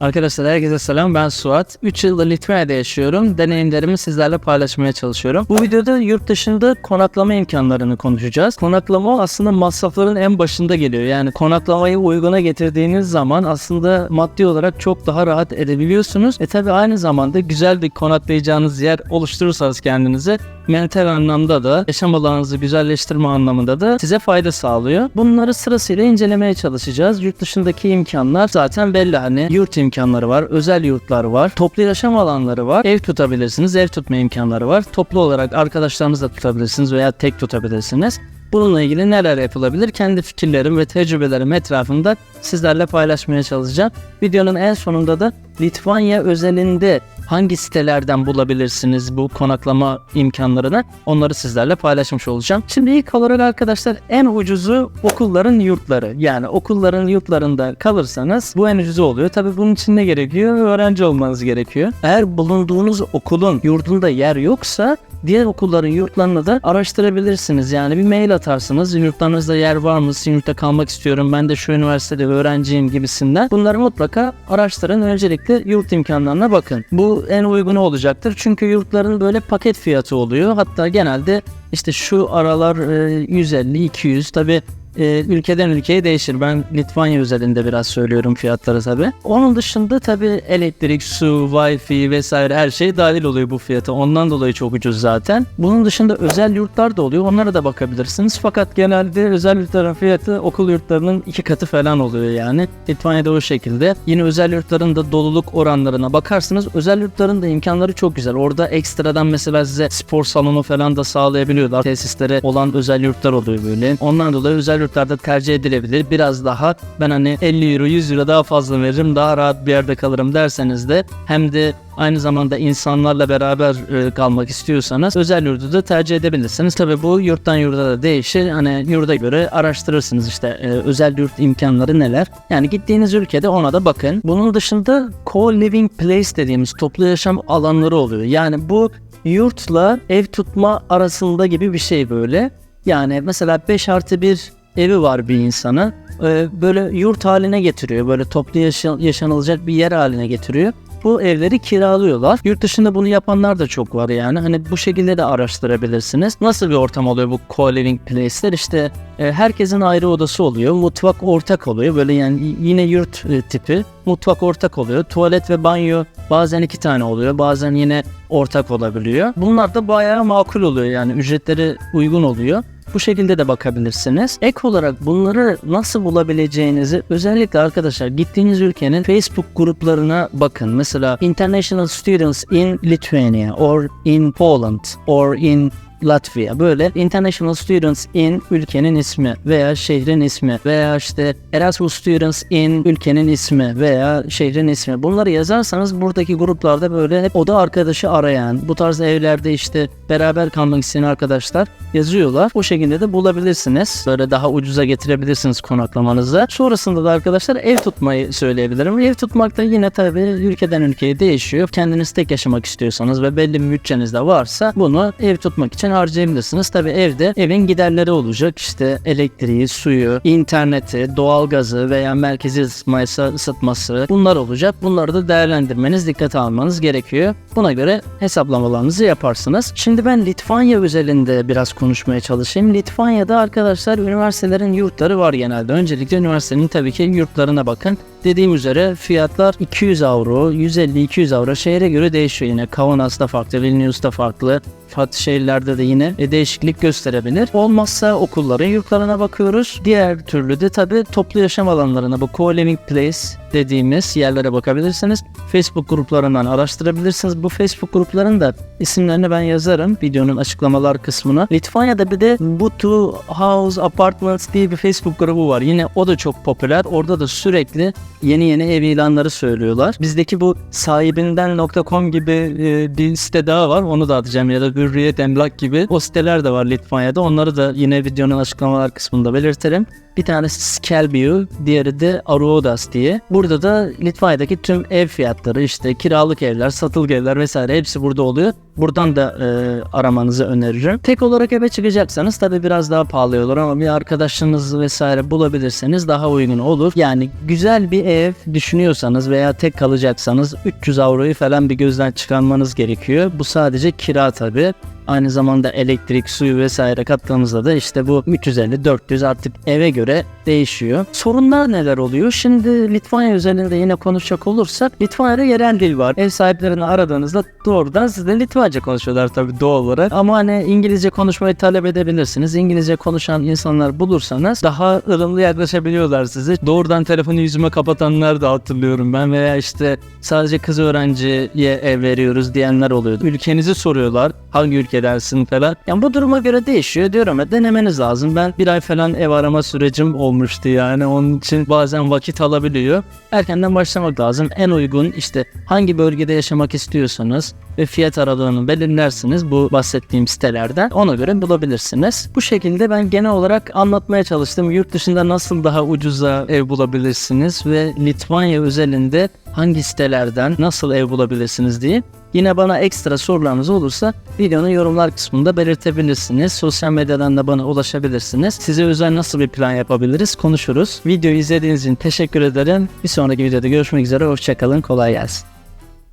Arkadaşlar herkese selam ben Suat. 3 yıldır Litvanya'da yaşıyorum. Deneyimlerimi sizlerle paylaşmaya çalışıyorum. Bu videoda yurt dışında konaklama imkanlarını konuşacağız. Konaklama aslında masrafların en başında geliyor. Yani konaklamayı uyguna getirdiğiniz zaman aslında maddi olarak çok daha rahat edebiliyorsunuz. E tabi aynı zamanda güzel bir konaklayacağınız yer oluşturursanız kendinize mental anlamda da yaşam alanınızı güzelleştirme anlamında da size fayda sağlıyor. Bunları sırasıyla incelemeye çalışacağız. Yurt dışındaki imkanlar zaten belli hani yurt imkanları var, özel yurtlar var, toplu yaşam alanları var, ev tutabilirsiniz, ev tutma imkanları var. Toplu olarak arkadaşlarınızla tutabilirsiniz veya tek tutabilirsiniz. Bununla ilgili neler yapılabilir? Kendi fikirlerim ve tecrübelerim etrafında sizlerle paylaşmaya çalışacağım. Videonun en sonunda da Litvanya özelinde hangi sitelerden bulabilirsiniz bu konaklama imkanlarını onları sizlerle paylaşmış olacağım. Şimdi ilk olarak arkadaşlar en ucuzu okulların yurtları. Yani okulların yurtlarında kalırsanız bu en ucuzu oluyor. Tabii bunun için ne gerekiyor? Öğrenci olmanız gerekiyor. Eğer bulunduğunuz okulun yurdunda yer yoksa diğer okulların yurtlarını da araştırabilirsiniz. Yani bir mail atarsınız. Yurtlarınızda yer var mı? Sizin yurtta kalmak istiyorum. Ben de şu üniversitede öğrenciyim gibisinden. Bunları mutlaka araştırın. Öncelikle yurt imkanlarına bakın. Bu en uygunu olacaktır. Çünkü yurtların böyle paket fiyatı oluyor. Hatta genelde işte şu aralar e, 150-200 tabi e, ülkeden ülkeye değişir. Ben Litvanya özelinde biraz söylüyorum fiyatları tabi. Onun dışında tabi elektrik, su, wifi vesaire her şey dahil oluyor bu fiyata. Ondan dolayı çok ucuz zaten. Bunun dışında özel yurtlar da oluyor. Onlara da bakabilirsiniz. Fakat genelde özel yurtların fiyatı okul yurtlarının iki katı falan oluyor yani. Litvanya'da o şekilde. Yine özel yurtların da doluluk oranlarına bakarsınız. Özel yurtların da imkanları çok güzel. Orada ekstradan mesela size spor salonu falan da sağlayabiliyorlar. Tesislere olan özel yurtlar oluyor böyle. Ondan dolayı özel yurtlarda tercih edilebilir. Biraz daha ben hani 50 euro 100 euro daha fazla veririm daha rahat bir yerde kalırım derseniz de hem de aynı zamanda insanlarla beraber e, kalmak istiyorsanız özel yurdu da tercih edebilirsiniz. Tabi bu yurttan yurda da değişir. Hani yurda göre araştırırsınız işte e, özel yurt imkanları neler. Yani gittiğiniz ülkede ona da bakın. Bunun dışında co-living place dediğimiz toplu yaşam alanları oluyor. Yani bu yurtla ev tutma arasında gibi bir şey böyle. Yani mesela 5 artı 1 evi var bir insanı. Ee, böyle yurt haline getiriyor. Böyle toplu yaşa- yaşanılacak bir yer haline getiriyor. Bu evleri kiralıyorlar. Yurt dışında bunu yapanlar da çok var yani. Hani bu şekilde de araştırabilirsiniz. Nasıl bir ortam oluyor bu co-living place'ler? İşte e, herkesin ayrı odası oluyor. Mutfak ortak oluyor. Böyle yani yine yurt e, tipi. Mutfak ortak oluyor. Tuvalet ve banyo bazen iki tane oluyor. Bazen yine ortak olabiliyor. Bunlar da bayağı makul oluyor yani. Ücretleri uygun oluyor. Bu şekilde de bakabilirsiniz. Ek olarak bunları nasıl bulabileceğinizi özellikle arkadaşlar gittiğiniz ülkenin Facebook gruplarına bakın. Mesela International Students in Lithuania or in Poland or in Latvia böyle International Students in ülkenin ismi veya şehrin ismi veya işte Erasmus Students in ülkenin ismi veya şehrin ismi bunları yazarsanız buradaki gruplarda böyle hep oda arkadaşı arayan bu tarz evlerde işte beraber kalmak isteyen arkadaşlar yazıyorlar. O şekilde de bulabilirsiniz. Böyle daha ucuza getirebilirsiniz konaklamanızı. Sonrasında da arkadaşlar ev tutmayı söyleyebilirim. Ev tutmak da yine tabii ülkeden ülkeye değişiyor. Kendiniz tek yaşamak istiyorsanız ve belli bir bütçeniz de varsa bunu ev tutmak için harcayabilirsiniz. Tabii evde evin giderleri olacak. İşte elektriği, suyu, interneti, doğalgazı veya merkezi ısıtması, ısıtması bunlar olacak. Bunları da değerlendirmeniz, dikkate almanız gerekiyor. Buna göre hesaplamalarınızı yaparsınız. Şimdi ben Litvanya özelinde biraz konuşmaya çalışayım. Litvanya'da arkadaşlar üniversitelerin yurtları var genelde. Öncelikle üniversitenin tabii ki yurtlarına bakın. Dediğim üzere fiyatlar 200 avro, 150-200 avro şehre göre değişiyor yine. Kaunas'ta farklı, Vilnius'ta farklı. Farklı şehirlerde de yine e, değişiklik gösterebilir. Olmazsa okulların yurtlarına bakıyoruz. Diğer türlü de tabii toplu yaşam alanlarına bu co-living place dediğimiz yerlere bakabilirsiniz. Facebook gruplarından araştırabilirsiniz. Bu Facebook grupların da isimlerini ben yazarım videonun açıklamalar kısmına. Litvanya'da bir de Butu House Apartments diye bir Facebook grubu var. Yine o da çok popüler. Orada da sürekli yeni yeni ev ilanları söylüyorlar. Bizdeki bu sahibinden.com gibi e, bir site daha var. Onu da atacağım ya da Hürriyet, Emlak gibi o siteler de var Litvanya'da. Onları da yine videonun açıklamalar kısmında belirtirim. Bir tanesi Skelbiu, diğeri de Aruodas diye. Burada da Litvanya'daki tüm ev fiyatları işte kiralık evler, satılık evler vesaire hepsi burada oluyor. Buradan da e, aramanızı öneririm. Tek olarak eve çıkacaksanız tabi biraz daha pahalı olur ama bir arkadaşınız vesaire bulabilirseniz daha uygun olur. Yani güzel bir ev düşünüyorsanız veya tek kalacaksanız 300 avroyu falan bir gözden çıkarmanız gerekiyor. Bu sadece kira tabi. До Aynı zamanda elektrik, suyu vesaire kattığımızda da işte bu 350-400 artık eve göre değişiyor. Sorunlar neler oluyor? Şimdi Litvanya üzerinde yine konuşacak olursak Litvanya'da yerel dil var. Ev sahiplerini aradığınızda doğrudan sizle Litvanca konuşuyorlar tabii doğal olarak. Ama hani İngilizce konuşmayı talep edebilirsiniz. İngilizce konuşan insanlar bulursanız daha ılımlı yaklaşabiliyorlar size. Doğrudan telefonu yüzüme kapatanlar da hatırlıyorum ben veya işte sadece kız öğrenciye ev veriyoruz diyenler oluyordu. Ülkenizi soruyorlar. Hangi ülkedensin falan. Yani bu duruma göre değişiyor diyorum ya denemeniz lazım. Ben bir ay falan ev arama sürecim olmuştu yani. Onun için bazen vakit alabiliyor. Erkenden başlamak lazım. En uygun işte hangi bölgede yaşamak istiyorsanız ve fiyat aralığını belirlersiniz bu bahsettiğim sitelerden. Ona göre bulabilirsiniz. Bu şekilde ben genel olarak anlatmaya çalıştım. Yurt dışında nasıl daha ucuza ev bulabilirsiniz ve Litvanya özelinde hangi sitelerden nasıl ev bulabilirsiniz diye. Yine bana ekstra sorularınız olursa videonun yorumlar kısmında belirtebilirsiniz. Sosyal medyadan da bana ulaşabilirsiniz. Size özel nasıl bir plan yapabiliriz konuşuruz. Videoyu izlediğiniz için teşekkür ederim. Bir sonraki videoda görüşmek üzere. Hoşçakalın. Kolay gelsin.